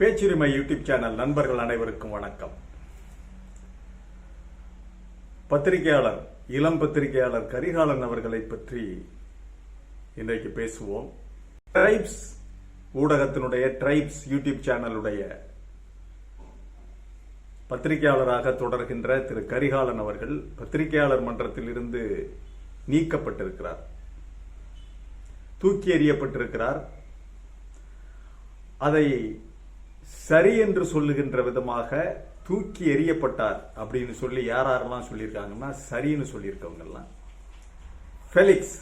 பேச்சுரிமை YouTube channel நண்பர்கள் அனைவருக்கும் வணக்கம். பத்திரிகையாளர் இளம் பத்திரிகையாளர் கரிகாலன் அவர்களை பற்றி இன்றைக்கு பேசுவோம். ட்ரைப்ஸ் ஊடகத்தினுடைய ட்ரைப்ஸ் யூடியூப் சேனலுடைய பத்திரிகையாளராக தொடர்கின்ற திரு கரிகாலன் அவர்கள் பத்திரிகையாளர் மன்றத்தில் இருந்து நீக்கப்பட்டிருக்கிறார். தூக்கி எறியப்பட்டிருக்கிறார். அதை சரி என்று சொல்லுகின்ற விதமாக தூக்கி எறியப்பட்டார் அப்படின்னு சொல்லி யார் யாரெல்லாம் சொல்லியிருக்காங்கன்னா சரின்னு சொல்லியிருக்கவங்கெல்லாம். ஃபெலிக்ஸ்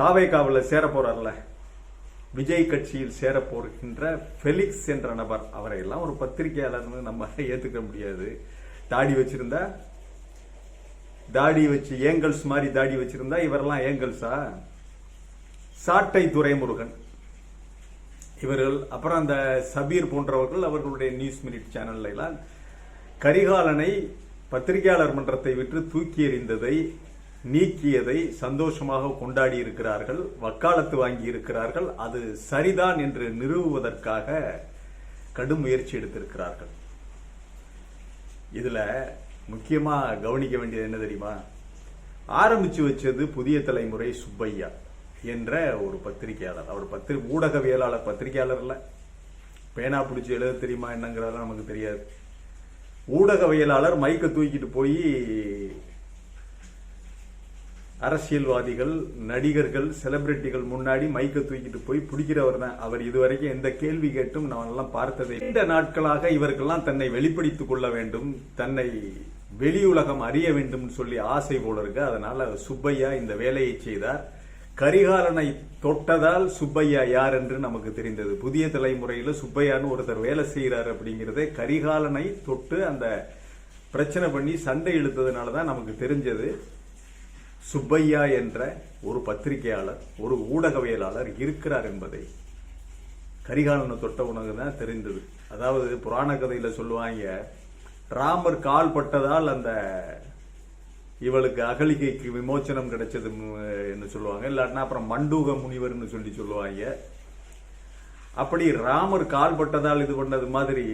தாவேகாவில் சேர போறார்ல விஜய் கட்சியில் சேர போகின்ற ஃபெலிக்ஸ் என்ற நபர் அவரை எல்லாம் ஒரு பத்திரிகையாளர்னு நம்ம ஏற்றுக்க முடியாது. தாடி வச்சிருந்தா தாடி வச்சு ஏங்கல்ஸ் மாதிரி தாடி வச்சிருந்தா இவரெல்லாம் ஏங்கல்ஸா? சாட்டை துரைமுருகன் இவர்கள் அப்புறம் அந்த சபீர் போன்றவர்கள் அவர்களுடைய நியூஸ் மினிட் சேனல்லாம் கரிகாலனை பத்திரிகையாளர் மன்றத்தை விட்டு தூக்கி எறிந்ததை நீக்கியதை சந்தோஷமாக கொண்டாடி இருக்கிறார்கள் வக்காலத்து வாங்கி இருக்கிறார்கள் அது சரிதான் என்று நிறுவுவதற்காக கடும் முயற்சி எடுத்திருக்கிறார்கள். இதில் முக்கியமாக கவனிக்க வேண்டியது என்ன தெரியுமா? ஆரம்பிச்சு வச்சது புதிய தலைமுறை சுப்பையா. என்ற ஒரு பத்திரிகையாளர். அவர் பத்திரி ஊடகவியலாளர் பத்திரிகையாளர் பேனா பிடிச்சி எழுத தெரியுமா என்னங்கிறதெல்லாம் நமக்கு தெரியாது. ஊடகவியலாளர் மைக்கை தூக்கிட்டு போய் அரசியல்வாதிகள் நடிகர்கள் செலிபிரிட்டிகள் முன்னாடி மைக்கை தூக்கிட்டு போய் பிடிக்கிறவர் தான். அவர் இதுவரைக்கும் எந்த கேள்வி கேட்டும் நான் எல்லாம் பார்த்ததே இந்த நாட்களாக இவர்கள்லாம் தன்னை வெளிப்படுத்திக் கொள்ள வேண்டும் தன்னை வெளியுலகம் அறிய வேண்டும் சொல்லி ஆசை போல இருக்கு. அதனால சுப்பையா இந்த வேலையை செய்தார். கரிகாலனை தொட்டதால் சுப்பையா யார் என்று நமக்கு தெரிந்தது. புதிய தலைமுறையில் சுப்பையான்னு ஒருத்தர் வேலை செய்கிறார் அப்படிங்கிறத கரிகாலனை தொட்டு அந்த பிரச்சனை பண்ணி சண்டை இழுத்ததுனால தான் நமக்கு தெரிஞ்சது. சுப்பையா என்ற ஒரு பத்திரிகையாளர் ஒரு ஊடகவியலாளர் இருக்கிறார் என்பதை. கரிகாலனை தொட்ட உனக்கு தான் தெரிந்தது. அதாவது புராண கதையில் சொல்லுவாங்க ராமர் கால் பட்டதால் அந்த இவளுக்கு அகலிகைக்கு விமோச்சனம் கிடைச்சது என்று சொல்லுவாங்க. இல்லாட்டினா அப்புறம் மண்டூக முனிவர்னு சொல்லி சொல்லுவாங்க. அப்படி ராமர் கால்பட்டதால் இது பண்ணது மாதிரி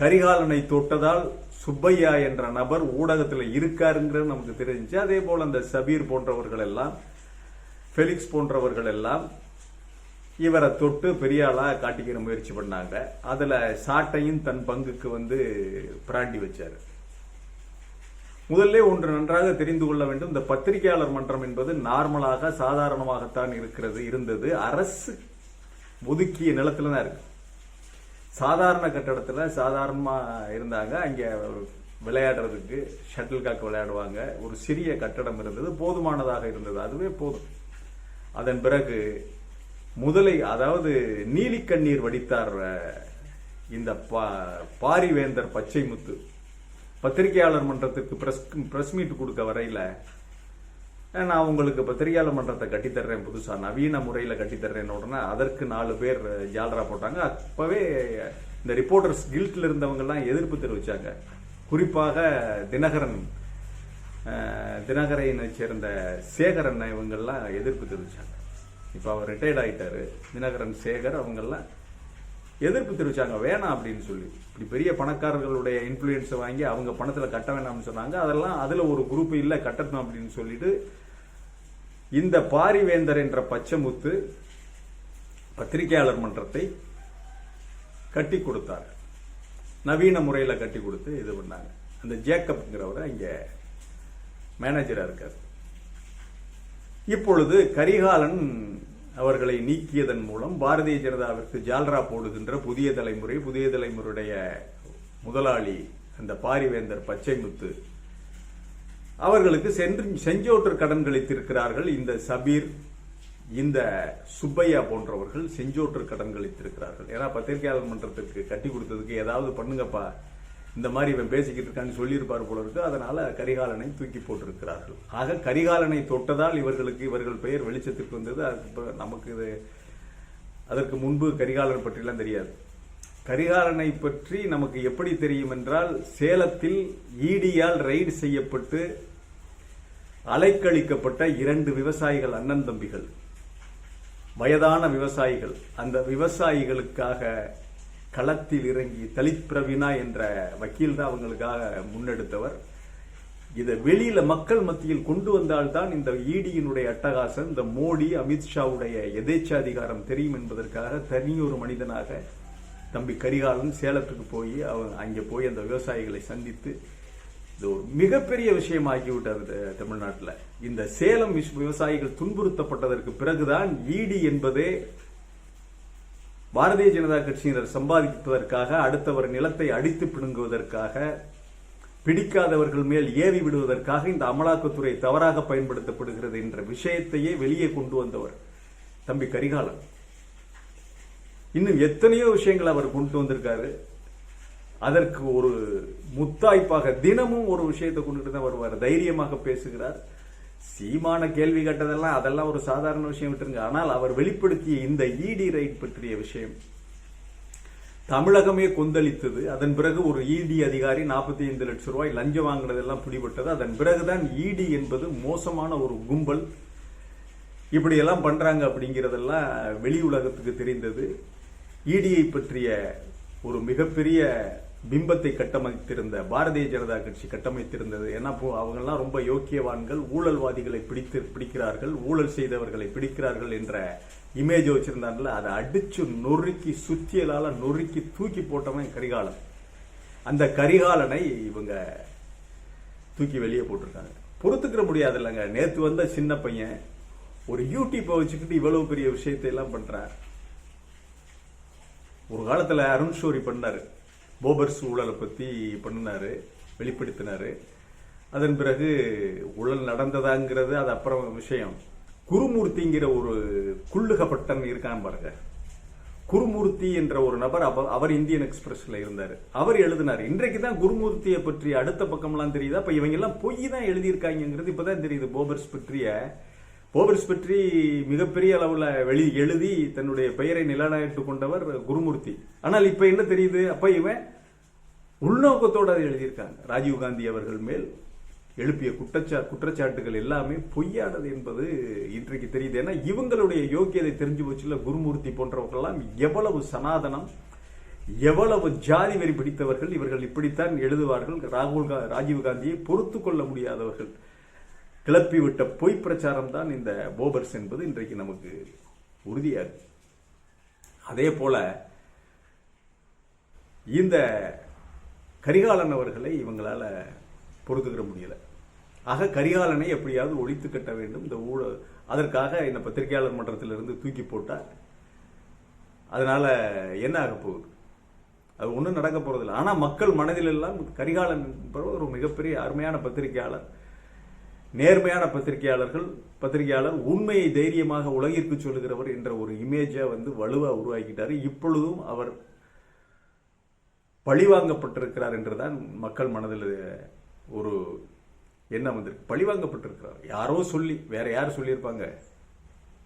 கரிகாலனை தொட்டதால் சுப்பையா என்ற நபர் ஊடகத்தில் இருக்காருங்கிறது நமக்கு தெரிஞ்சுச்சு. அதே போல் அந்த சபீர் போன்றவர்கள் எல்லாம் ஃபெலிக்ஸ் போன்றவர்கள் எல்லாம் இவரை தொட்டு பெரியாளாக காட்டிக்கிற முயற்சி பண்ணாங்க. அதில் சாட்டையும் தன் பங்குக்கு வந்து பிராண்டி வச்சார். முதல்ல ஒன்று நன்றாக தெரிந்து கொள்ள வேண்டும். இந்த பத்திரிகையாளர் மன்றம் என்பது நார்மலாக சாதாரணமாகத்தான் இருக்கிறது இருந்தது. அரசு ஒதுக்கிய நிலத்துல தான் இருக்கு. சாதாரண கட்டடத்தில் சாதாரணமாக இருந்தாங்க. அங்கே விளையாடுறதுக்கு ஷட்டில் காக் விளையாடுவாங்க. ஒரு சிறிய கட்டடம் இருந்தது. போதுமானதாக இருந்தது. அதுவே போதும். அதன் பிறகு முதலை அதாவது நீலிக்கண்ணீர் வடித்தார் இந்த பாரிவேந்தர் பச்சைமுத்து பத்திரிகையாளர் மன்றத்திற்கு பிரஸ் பிரஸ் மீட் கொடுக்க வரையில் நான் உங்களுக்கு பத்திரிகையாளர் மன்றத்தை கட்டித்தர்றேன் புதுசாக நவீன முறையில் கட்டித்தர்றேன் உடனே அதற்கு நாலு பேர் ஜாலரா போட்டாங்க. அப்போவே இந்த ரிப்போர்ட்டர்ஸ் கில்ட்டில் இருந்தவங்கெல்லாம் எதிர்ப்பு தெரிவித்தாங்க குறிப்பாக தினகரன் தினகரையினை சேர்ந்த சேகரன் இவங்கெல்லாம் எதிர்ப்பு தெரிவித்தாங்க இப்போ அவர் ரிட்டையர்ட் ஆகிட்டாரு தினகரன் சேகர் அவங்கெல்லாம் எதிர்ப்பு தெரிவிச்சாங்க வேணாம் அப்படின்னு சொல்லி. இப்படி பெரிய பணக்காரர்களுடைய இன்ஃப்ளூயன்ஸை வாங்கி அவங்க பணத்தில் கட்ட வேணாம்னு சொன்னாங்க. அதெல்லாம் அதில் ஒரு குரூப் இல்லை கட்டணும் அப்படின்னு சொல்லிட்டு இந்த பாரிவேந்தர் என்ற பச்சமுத்து பத்திரிகையாளர் மன்றத்தை கட்டி கொடுத்தார். நவீன முறையில் கட்டி கொடுத்து இது பண்ணாங்க. அந்த ஜேக்கப்ங்கிறவரை இங்கே மேனேஜராக இருக்கார். இப்பொழுது கரிகாலன் அவர்களை நீக்கியதன் மூலம் பாரதிய ஜனதாவிற்கு ஜால்ரா போடுகின்ற புதிய தலைமுறை புதிய தலைமுறையுடைய முதலாளி அந்த பாரிவேந்தர் பச்சைமுத்து. அவர்களுக்கு சென்று செஞ்சோற்று கடன் கழித்திருக்கிறார்கள். இந்த சபீர் இந்த சுப்பையா போன்றவர்கள் செஞ்சோற்று கடன் கழித்திருக்கிறார்கள். ஏன்னா பத்திரிகையாளர் மன்றத்திற்கு கட்டி கொடுத்ததுக்கு ஏதாவது பண்ணுங்கப்பா. இந்த மாதிரி இவன் பேசிக்கிட்டு இருக்கான்னு சொல்லியிருப்பார் போல இருக்கு. அதனால கரிகாலனை தூக்கி போட்டிருக்கிறார்கள். ஆக கரிகாலனை தொட்டதால் இவர்களுக்கு இவர்கள் பெயர் வெளிச்சத்திற்கு வந்தது. அதுக்கு நமக்கு இது அதற்கு முன்பு கரிகாலன் பற்றிலாம் தெரியாது. கரிகாலனை பற்றி நமக்கு எப்படி தெரியும் என்றால் சேலத்தில் ஈடியால் ரைடு செய்யப்பட்டு அலைக்கழிக்கப்பட்ட இரண்டு விவசாயிகள் அண்ணன் தம்பிகள். வயதான விவசாயிகள். அந்த விவசாயிகளுக்காக களத்தில் இறங்கி தலித் பிரவீனா என்ற வக்கீல் தான் அவங்களுக்காக முன்னெடுத்தவர். இதை வெளியில மக்கள் மத்தியில் கொண்டு வந்தால்தான் இந்த ஈடியினுடைய அட்டகாசம் இந்த மோடி அமித்ஷாவுடைய எதேச்சாதிகாரம் தெரியும் என்பதற்காக தனியொரு மனிதனாக தம்பி கரிகாலன் சேலத்துக்கு போய் அவன் அங்கே போய் அந்த விவசாயிகளை சந்தித்து இது ஒரு மிகப்பெரிய விஷயம் ஆகிவிட்டது தமிழ்நாட்டில். இந்த சேலம் விவசாயிகள் துன்புறுத்தப்பட்டதற்கு பிறகுதான் ஈடி என்பதே பாரதிய ஜனதா கட்சியினர் சம்பாதிப்பதற்காக அடுத்தவர் நிலத்தை அடித்து பிடுங்குவதற்காக பிடிக்காதவர்கள் மேல் ஏவி விடுவதற்காக இந்த அமலாக்கத்துறை தவறாக பயன்படுத்தப்படுகிறது என்ற விஷயத்தையே வெளியே கொண்டு வந்தவர் தம்பி கரிகாலன். இன்னும் எத்தனையோ விஷயங்கள் அவர் கொண்டு வந்திருக்காரு. அதற்கு ஒரு முத்தாய்ப்பாக தினமும் ஒரு விஷயத்தை கொண்டுட்டு தான் வருவார். தைரியமாக பேசுகிறார். சீமான கேள்வி கேட்டதெல்லாம் அதெல்லாம் ஒரு சாதாரண விஷயம் விட்டுருங்க. ஆனால் அவர் வெளிப்படுத்திய இந்த இடி ரைட் பற்றிய விஷயம் தமிழகமே கொந்தளித்தது. அதன் பிறகு ஒரு இடி அதிகாரி நாற்பத்தி ஐந்து லட்சம் ரூபாய் லஞ்சம் வாங்கினதெல்லாம் பிடிபட்டது. அதன் பிறகுதான் இடி என்பது மோசமான ஒரு கும்பல். இப்படியெல்லாம் பண்ணுறாங்க பண்றாங்க வெளி உலகத்துக்கு தெரிந்தது. இடியை பற்றிய ஒரு மிகப்பெரிய பிம்பத்தை கட்டமைத்திருந்த பாரதிய ஜனதா கட்சி கட்டமைத்திருந்தது. ஏன்னா அவங்கெல்லாம் ரொம்ப யோக்கியவான்கள் ஊழல்வாதிகளை பிடித்து பிடிக்கிறார்கள் ஊழல் செய்தவர்களை பிடிக்கிறார்கள் என்ற இமேஜ் வச்சிருந்தாங்கல்ல அதை அடிச்சு நொறுக்கி சுத்தியலால நொறுக்கி தூக்கி போட்டவன் கரிகாலன். அந்த கரிகாலனை இவங்க தூக்கி வெளியே போட்டிருக்காங்க. பொறுத்துக்கிற முடியாது இல்லைங்க நேற்று வந்த சின்ன பையன் ஒரு யூடியூப்பை வச்சுக்கிட்டு இவ்வளவு பெரிய விஷயத்தை எல்லாம் பண்றார். ஒரு காலத்துல அருண் ஷோரி பண்ணாரு. போபர்ஸ் ஊழலை பற்றி பண்ணினாரு வெளிப்படுத்தினாரு. அதன் பிறகு ஊழல் நடந்ததாங்கிறது அது அப்புறம் விஷயம். குருமூர்த்திங்கிற ஒரு குள்ளுகப்பட்டன் இருக்கான் பாருங்க. குருமூர்த்தி என்ற ஒரு நபர் அவர் இந்தியன் எக்ஸ்பிரஸ்ல இருந்தார். அவர் எழுதினார். இன்றைக்கு தான் குருமூர்த்தியை பற்றி அடுத்த பக்கம்லாம் தெரியுதா? அப்போ இவங்க எல்லாம் பொய் தான் எழுதியிருக்காங்கிறது இப்பதான் தெரியுது. போபர்ஸ் பற்றிய போபர்ஸ் பற்றி மிகப்பெரிய அளவில் வெளி எழுதி தன்னுடைய பெயரை நிலைநாட்டு கொண்டவர் குருமூர்த்தி. ஆனால் இப்போ என்ன தெரியுது? அப்போ இவன் உள்நோக்கத்தோடு அதை எழுதியிருக்காங்க. ராஜீவ்காந்தி அவர்கள் மேல் எழுப்பிய குற்றச்சா குற்றச்சாட்டுகள் எல்லாமே பொய்யானது என்பது இன்றைக்கு தெரியுது. ஏன்னா இவங்களுடைய யோக்கியதை தெரிஞ்சு போச்சுல குருமூர்த்தி போன்றவர்கள்லாம் எவ்வளவு சனாதனம் எவ்வளவு ஜாதி வெறி பிடித்தவர்கள் இவர்கள் இப்படித்தான் எழுதுவார்கள். ராகுல் கா- ராஜீவ் காந்தியை பொறுத்து கொள்ள முடியாதவர்கள். கிளப்பிவிட்ட பொய் பிரச்சாரம் தான் இந்த போபர்ஸ் என்பது இன்றைக்கு நமக்கு உறுதியாகும். அதே போல இந்த கரிகாலன் அவர்களை இவங்களால பொறுத்துக்கிற முடியல. ஆக கரிகாலனை எப்படியாவது ஒழித்து கட்ட வேண்டும். இந்த ஊழல் அதற்காக இந்த பத்திரிகையாளர் மன்றத்திலிருந்து தூக்கி போட்டால் அதனால என்ன ஆக போகுது? அது ஒன்றும் நடக்க போறதில்லை. ஆனால் மக்கள் மனதிலெல்லாம் கரிகாலன் என்பவர் ஒரு மிகப்பெரிய அருமையான பத்திரிகையாளர். நேர்மையான பத்திரிகையாளர்கள் பத்திரிகையாளர் உண்மையை தைரியமாக உலகிற்கு சொல்லுகிறவர் என்ற ஒரு இமேஜை வந்து வலுவாக உருவாக்கிட்டார். இப்பொழுதும் அவர் பழிவாங்கப்பட்டிருக்கிறார் என்றுதான் மக்கள் மனதில் ஒரு எண்ணம் வந்திருக்கு. பழிவாங்கப்பட்டிருக்கிறார். யாரோ சொல்லி வேற யார் சொல்லியிருப்பாங்க?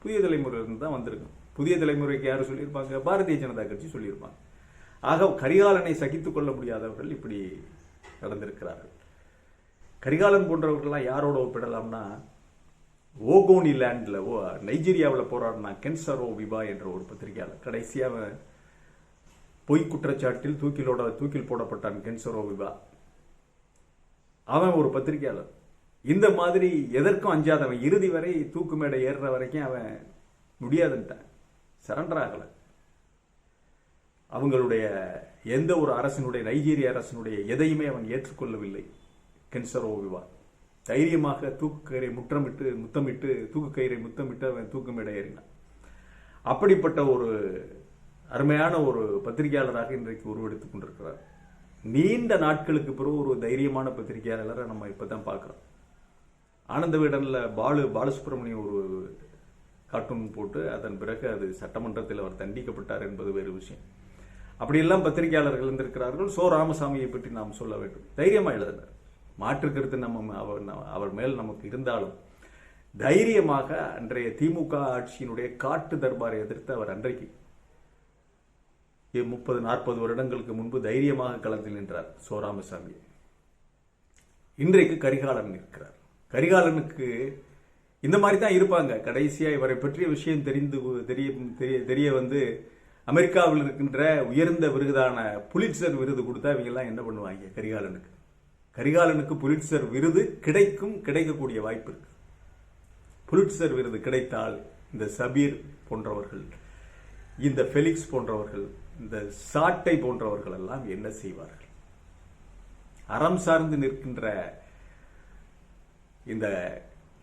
புதிய தலைமுறையிலிருந்து தான் வந்திருக்கும் புதிய தலைமுறைக்கு யார் சொல்லியிருப்பாங்க? பாரதிய ஜனதா கட்சி சொல்லியிருப்பாங்க. ஆக கரிகாலனை சகித்துக் கொள்ள முடியாதவர்கள் இப்படி நடந்திருக்கிறார்கள். கரிகாலன் போன்றவர்கள்லாம் யாரோட ஒப்பிடலாம்னா ஓகோனி லேண்டில் ஓ நைஜீரியாவில் போராடினா கென்சரோ விபா என்ற ஒரு பத்திரிகையாளர். கடைசியாக அவன் பொய் குற்றச்சாட்டில் தூக்கிலோட தூக்கில் போடப்பட்டான் கென்சரோ விபா. அவன் ஒரு பத்திரிகையாளர். இந்த மாதிரி எதற்கும் அஞ்சாதவன். இறுதி வரை தூக்கு மேடை ஏறுற வரைக்கும் அவன் முடியாதுன்ட்டான். சரண்டர் ஆகலை. அவங்களுடைய எந்த ஒரு அரசினுடைய நைஜீரிய அரசினுடைய எதையுமே அவன் ஏற்றுக்கொள்ளவில்லை. கென்சரோ விவா தைரியமாக தூக்கு கயிறை முற்றமிட்டு முத்தமிட்டு தூக்கு கயிறை முத்தமிட்டு அவன் தூக்கமிட ஏறினான். அப்படிப்பட்ட ஒரு அருமையான ஒரு பத்திரிகையாளராக இன்றைக்கு உருவெடுத்துக் கொண்டிருக்கிறார். நீண்ட நாட்களுக்கு பிறகு ஒரு தைரியமான பத்திரிகையாளரை நம்ம இப்பதான் பார்க்குறோம். ஆனந்த வீடனில் பாலு பாலசுப்ரமணியம் ஒரு கார்ட்டூன் போட்டு அதன் பிறகு அது சட்டமன்றத்தில் அவர் தண்டிக்கப்பட்டார் என்பது வேறு விஷயம். அப்படியெல்லாம் பத்திரிகையாளர்கள் இருந்திருக்கிறார்கள். சோ ராமசாமியை பற்றி நாம் சொல்ல வேண்டும். தைரியமாக எழுதினார் மாற்று கருத்து நம்ம அவர் அவர் மேல் நமக்கு இருந்தாலும் தைரியமாக அன்றைய திமுக ஆட்சியினுடைய காட்டு தர்பாரை எதிர்த்து அவர் அன்றைக்கு முப்பது நாற்பது வருடங்களுக்கு முன்பு தைரியமாக களத்தில் நின்றார் சோராமசாமி. இன்றைக்கு கரிகாலன் இருக்கிறார் கரிகாலனுக்கு இந்த மாதிரி தான் இருப்பாங்க. கடைசியா இவரை பற்றிய விஷயம் தெரிந்து தெரிய தெரிய- தெரிய வந்து அமெரிக்காவில் இருக்கின்ற உயர்ந்த விருதான புலிட்சர் விருது கொடுத்தா இவங்கெல்லாம் என்ன பண்ணுவாங்க கரிகாலனுக்கு? கரிகாலனுக்கு புலிட்சர் விருது கிடைக்கும் கிடைக்கக்கூடிய வாய்ப்பு இருக்கு. புலிட்சர் விருது கிடைத்தால் இந்த சபீர் போன்றவர்கள் இந்த ஃபெலிக்ஸ் போன்றவர்கள் இந்த சாட்டை போன்றவர்கள் எல்லாம் என்ன செய்வார்கள்? அறம் சார்ந்து நிற்கின்ற இந்த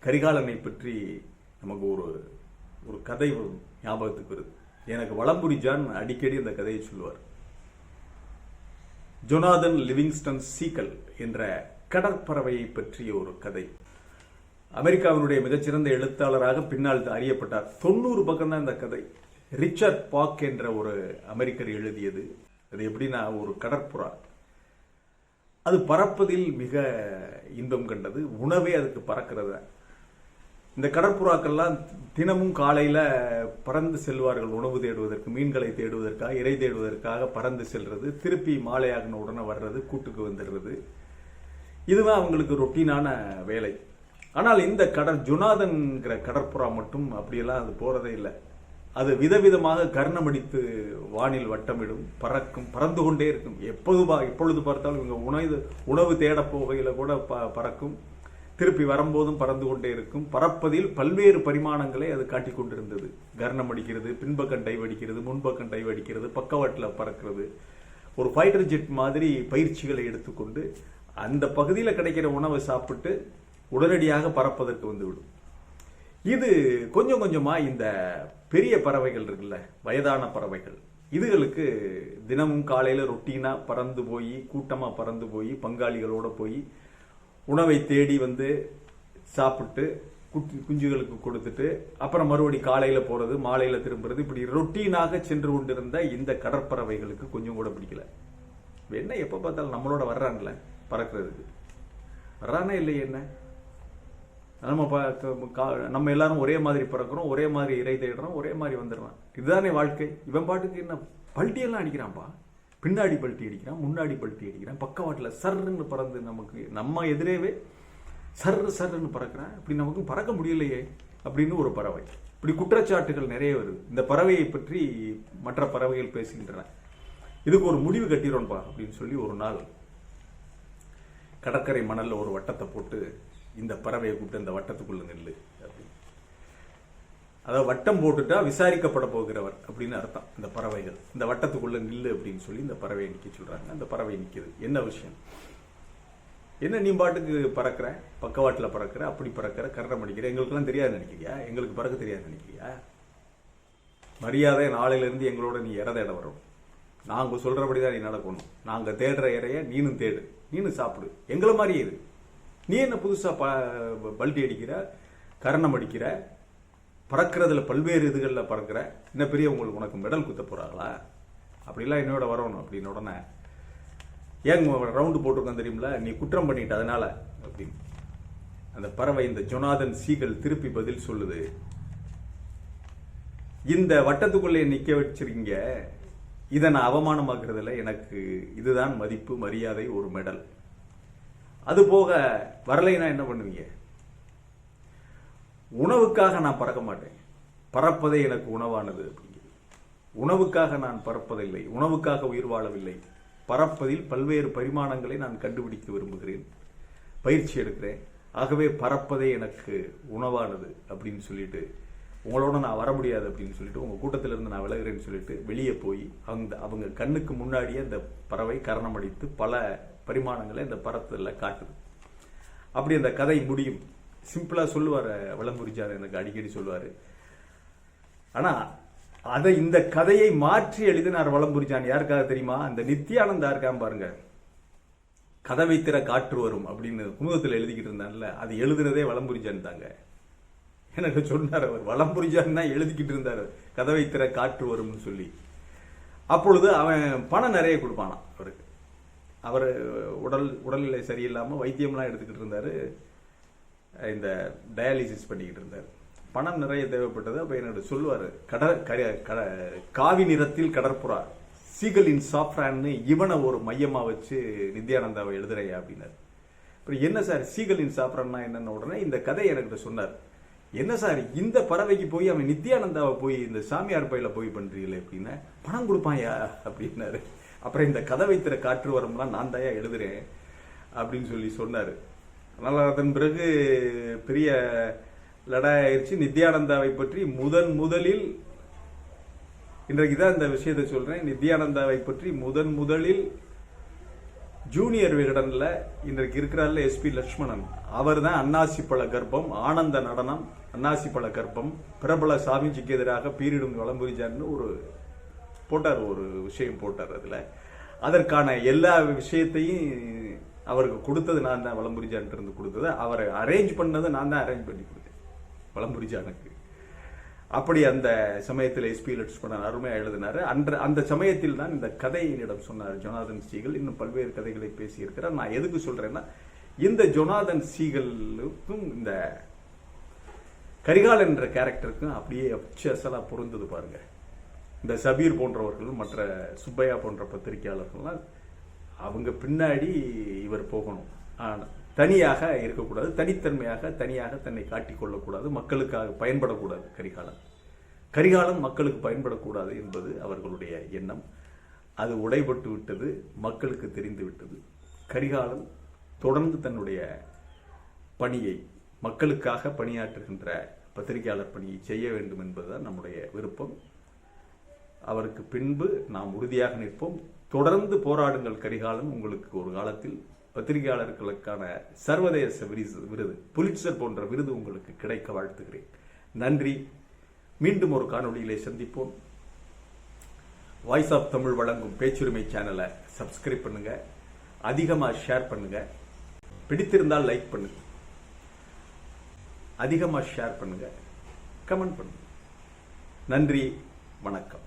கரிகாலனை பற்றி நமக்கு ஒரு ஒரு கதை ஞாபகத்துக்கு வருது. எனக்கு வளம்புரி ஜான் அடிக்கடி அந்த கதையை சொல்லுவார். ஜொனாதன் லிவிங்ஸ்டன் சீக்கல் என்ற கடற்பறவையை பற்றிய ஒரு கதை. அமெரிக்காவினுடைய மிகச்சிறந்த எழுத்தாளராக பின்னால் அறியப்பட்டார். தொண்ணூறு பக்கம் தான் இந்த கதை. ரிச்சர்ட் பாக் என்ற ஒரு அமெரிக்கர் எழுதியது. அது எப்படின்னா ஒரு கடற்புறா. அது பறப்பதில் மிக இன்பம் கண்டது. உணவே அதுக்கு பறக்கிறது. இந்த கடற்புறாக்கள்லாம் தினமும் காலையில பறந்து செல்வார்கள் உணவு தேடுவதற்கு மீன்களை தேடுவதற்காக இறை தேடுவதற்காக பறந்து செல்றது திருப்பி மாலையாகின உடனே வர்றது கூட்டுக்கு வந்துடுறது. இதுதான் அவங்களுக்கு ரொட்டீனான வேலை. ஆனால் இந்த கடற் ஜுனாதன்கிற கடற்புறா மட்டும் அப்படியெல்லாம் அது போறதே இல்லை. அது விதவிதமாக கர்ணமடித்து வானில் வட்டமிடும் பறக்கும் பறந்து கொண்டே இருக்கும். எப்போது பா- எப்பொழுது பார்த்தாலும் இவங்க உணவு உணவு தேட போகையில் கூட ப- பறக்கும். திருப்பி வரும்போதும் பறந்து கொண்டே இருக்கும். பறப்பதில் பல்வேறு பரிமாணங்களை அது காட்டிக் கொண்டிருந்தது. கர்ணம் அடிக்கிறது பின்பக்கம் டைவ் அடிக்கிறது முன்பக்கம் டைவ் அடிக்கிறது பக்கவாட்டில் பறக்கிறது. ஒரு ஃபைட்டர் ஜெட் மாதிரி பயிற்சிகளை எடுத்துக்கொண்டு அந்த பகுதியில் கிடைக்கிற உணவை சாப்பிட்டு உடனடியாக பறப்பதற்கு வந்துவிடும். இது கொஞ்சம் கொஞ்சமாக இந்த பெரிய பறவைகள் இருக்குல்ல வயதான பறவைகள். இதுகளுக்கு தினமும் காலையில் ரொட்டீனாக பறந்து போய் கூட்டமாக பறந்து போய் பங்காளிகளோடு போய் உணவை தேடி வந்து சாப்பிட்டு குட்டி குஞ்சுகளுக்கு கொடுத்துட்டு அப்புறம் மறுபடி காலையில போறது மாலையில திரும்புறது இப்படி ரொட்டீனாக சென்று கொண்டிருந்த இந்த கடற்பறவைகளுக்கு கொஞ்சம் கூட பிடிக்கல. என்ன எப்ப பார்த்தாலும் நம்மளோட வர்றான்ல பறக்கிறதுக்கு. வர்றானே இல்லை என்ன? நம்ம கா- நம்ம எல்லாரும் ஒரே மாதிரி பிறக்கிறோம் ஒரே மாதிரி இறை தேடுறோம் ஒரே மாதிரி வந்துடுறான் இதுதானே வாழ்க்கை. இவன் பாட்டுக்கு என்ன பல்ட்டியெல்லாம் அடிக்கிறான்ப்பா. பின்னாடி பல்ட்டி அடிக்கிறான் முன்னாடி பல்ட்டி அடிக்கிறான். பக்கவாட்டில் சர்ன்னு பறந்து நமக்கு நம்ம எதிரேவே சர் சர்ன்னு பறக்கிறான். இப்படி நமக்கு பறக்க முடியலையே அப்படின்னு ஒரு பறவை. இப்படி குற்றச்சாட்டுகள் நிறைய வருது. இந்த பறவையை பற்றி மற்ற பறவைகள் பேசுகின்றன. இதுக்கு ஒரு முடிவு கட்டிடும்ப்பா அப்படின்னு சொல்லி ஒரு நாள் கடற்கரை மணலில் ஒரு வட்டத்தை போட்டு இந்த பறவையை கூப்பிட்டு இந்த வட்டத்துக்குள்ளே நெல்லு. அதாவது வட்டம் போட்டுட்டா விசாரிக்கப்பட போகிறவர் அப்படின்னு அர்த்தம். இந்த பறவைகள். இந்த வட்டத்துக்குள்ள நில்லு அப்படின்னு சொல்லி இந்த பறவையை நிக்க சொல்றாங்க. அந்த பறவை நிக்குது. என்ன விஷயம்? என்ன நீ பாட்டுக்கு பறக்கிற? பக்கவாட்டில் பறக்கிற? அப்படி பறக்கிற? கரணம் அடிக்கிற? எங்களுக்கெல்லாம் தெரியாது நினைக்கிறியா? எங்களுக்கு பறக்க தெரியாது நினைக்கிறியா? மரியாதை நாளையிலேருந்து எங்களோட நீ இற தேட வரும். நாங்கள் சொல்கிறபடி தான் நீ நடக்கணும். நாங்கள் தேடுற இறைய நீனும் தேடு. நீனும் சாப்பிடு. எங்களை மாதிரி இது நீ என்ன புதுசாக ப- பல்டி அடிக்கிற? கரணம் அடிக்கிற? பறக்கிறதுல பல்வேறு இதுகளில் பறக்கிற இன்னும் பெரிய உங்களுக்கு உனக்கு மெடல் குத்த போகிறாங்களா அப்படிலாம் என்னோட வரணும் அப்படின்னு உடனே ஏங்க ரவுண்டு போட்டிருக்கோம் தெரியுமில நீ குற்றம் பண்ணிட்ட அதனால அப்படின்னு. அந்த பறவை இந்த ஜொனாதன் சீகல் திருப்பி பதில் சொல்லுது. இந்த வட்டத்துக்குள்ளே நிற்க வச்சிருக்கீங்க. இதை நான் அவமானமாக்குறதுல எனக்கு இதுதான் மதிப்பு மரியாதை ஒரு மெடல் அது போக வரலைன்னா என்ன பண்ணுவீங்க? உணவுக்காக நான் பறக்க மாட்டேன். பறப்பதே எனக்கு உணவானது அப்படிங்கிறது. உணவுக்காக நான் பறப்பதில்லை. உணவுக்காக உயிர் வாழவில்லை. பறப்பதில் பல்வேறு பரிமாணங்களை நான் கண்டுபிடிக்க விரும்புகிறேன். பயிற்சி எடுக்கிறேன். ஆகவே பறப்பதே எனக்கு உணவானது அப்படின்னு சொல்லிட்டு உங்களோட நான் வர முடியாது அப்படின்னு சொல்லிட்டு உங்கள் கூட்டத்திலிருந்து இருந்து நான் விலகுறேன்னு சொல்லிட்டு வெளியே போய் அந்த அவங்க கண்ணுக்கு முன்னாடியே அந்த பறவை கரணம் அடித்து பல பரிமாணங்களை இந்த பறத்தில் காட்டுது. அப்படி அந்த கதை முடியும். சிம்பிளாக சொல்லுவார் விளம்புரிச்சார் எனக்கு அடிக்கடி சொல்லுவார். ஆனால் அதை இந்த கதையை மாற்றி எழுதினார் வளம்புரிச்சான். யாருக்காக தெரியுமா? அந்த நித்யானந்தா இருக்கான் பாருங்க. கதவை திற காற்று வரும் அப்படின்னு குமுதத்தில் எழுதிக்கிட்டு இருந்தான்ல அது எழுதுனதே வளம்புரிச்சான் தாங்க. எனக்கு சொன்னார் அவர் வளம்புரிச்சான் தான் எழுதிக்கிட்டு இருந்தார். கதவை திற காற்று வரும்னு சொல்லி. அப்பொழுது அவன் பணம் நிறைய கொடுப்பானான் அவருக்கு. அவர் உடல் உடல்நிலை சரியில்லாமல் வைத்தியம்லாம் எடுத்துக்கிட்டு இருந்தார். இந்த டயாலிசிஸ் பண்ணிக்கிட்டு இருந்தார். பணம் நிறைய தேவைப்பட்டது அப்போ என்னோட சொல்லுவார் கடற் கட- காவி நிறத்தில் கடற்புறா சீகலின் சாஃப்ரான்னு இவனை ஒரு மையமாக வச்சு நித்யானந்தாவை எழுதுறையா அப்படின்னார். அப்புறம் என்ன சார் சீகலின் சாஃப்ரான்னா என்னென்ன உடனே இந்த கதை எனக்கு சொன்னார். என்ன சார் இந்த பறவைக்கு போய் அவன் நித்யானந்தாவை போய் இந்த சாமியார் பையில போய் பண்றீங்களே அப்படின்னா பணம் கொடுப்பாயா? அப்படின்னாரு. அப்புறம் இந்த கதை வைத்திர காற்று வரம்லாம் நான் தாயா எழுதுறேன் அப்படின்னு சொல்லி சொன்னார். ஆனால் அதன் பிறகு பெரிய லடாய் நித்யானந்தாவை பற்றி முதன் முதலில் இன்றைக்கு தான் இந்த விஷயத்தை சொல்கிறேன் நித்யானந்தாவை பற்றி முதன் முதலில் ஜூனியர் விகடனில் இன்றைக்கு இருக்கிறார்ல எஸ்பி லட்சுமணன். அவர் தான் அன்னாசி பழ கர்ப்பம் ஆனந்த நடனம் அன்னாசி பழ கர்ப்பம் பிரபல சாமிஜிக்கு எதிராக பீரிடும் வளம்புரிஜான்னு ஒரு போட்டார் ஒரு விஷயம் போட்டார் அதில். அதற்கான எல்லா விஷயத்தையும் அவருக்கு கொடுத்தது நான் தான் வளம்புரிஜான்ட்டு இருந்து கொடுத்தது. அவரை அரேஞ்ச் பண்ணது நான் தான் அரேஞ்ச் பண்ணி கொடுத்தேன். வளம்புரிஜானுக்கு அப்படி அந்த சமயத்தில் எஸ்பி லட்சுமணன் அருமையாக எழுதினார். அன்ற அந்த சமயத்தில் தான் இந்த கதை என்னிடம் சொன்னார். Jonathan Segal. இன்னும் பல்வேறு கதைகளை பேசியிருக்கிறார். நான் எதுக்கு சொல்கிறேன்னா இந்த ஜொனாதன் சீகலுக்கும் இந்த கரிகால் என்ற கேரக்டருக்கும் அப்படியே அச்சு பொருந்தது பாருங்கள் இந்த சபீர் போன்றவர்கள் மற்ற சுப்பையா போன்ற பத்திரிகையாளர்கள்லாம் அவங்க பின்னாடி இவர் போகணும். ஆனால் தனியாக இருக்கக்கூடாது. தனித்தன்மையாக தனியாக தன்னை காட்டிக்கொள்ளக்கூடாது மக்களுக்காக பயன்படக்கூடாது கரிகாலம் கரிகாலம் மக்களுக்கு பயன்படக்கூடாது என்பது அவர்களுடைய எண்ணம். அது உடைபட்டு விட்டது மக்களுக்கு தெரிந்து விட்டது. கரிகாலம் தொடர்ந்து தன்னுடைய பணியை மக்களுக்காக பணியாற்றுகின்ற பத்திரிகையாளர் பணியை செய்ய வேண்டும் என்பதுதான் நம்முடைய விருப்பம். அவருக்கு பின்பு நாம் உறுதியாக நிற்போம். தொடர்ந்து போராடுங்கள் கரிகாலன். உங்களுக்கு ஒரு காலத்தில் பத்திரிகையாளர்களுக்கான சர்வதேச விரிசு விருது புலிட்சர் போன்ற விருது உங்களுக்கு கிடைக்க வாழ்த்துகிறேன். நன்றி. மீண்டும் ஒரு காணொளியிலே சந்திப்போம். வாய்ஸ் ஆஃப் தமிழ் வழங்கும் பேச்சுரிமை சேனலை சப்ஸ்கிரைப் பண்ணுங்க. அதிகமாக ஷேர் பண்ணுங்க. பிடித்திருந்தால் லைக் பண்ணுங்க. அதிகமாக ஷேர் பண்ணுங்க. கமெண்ட் பண்ணுங்க. நன்றி. வணக்கம்.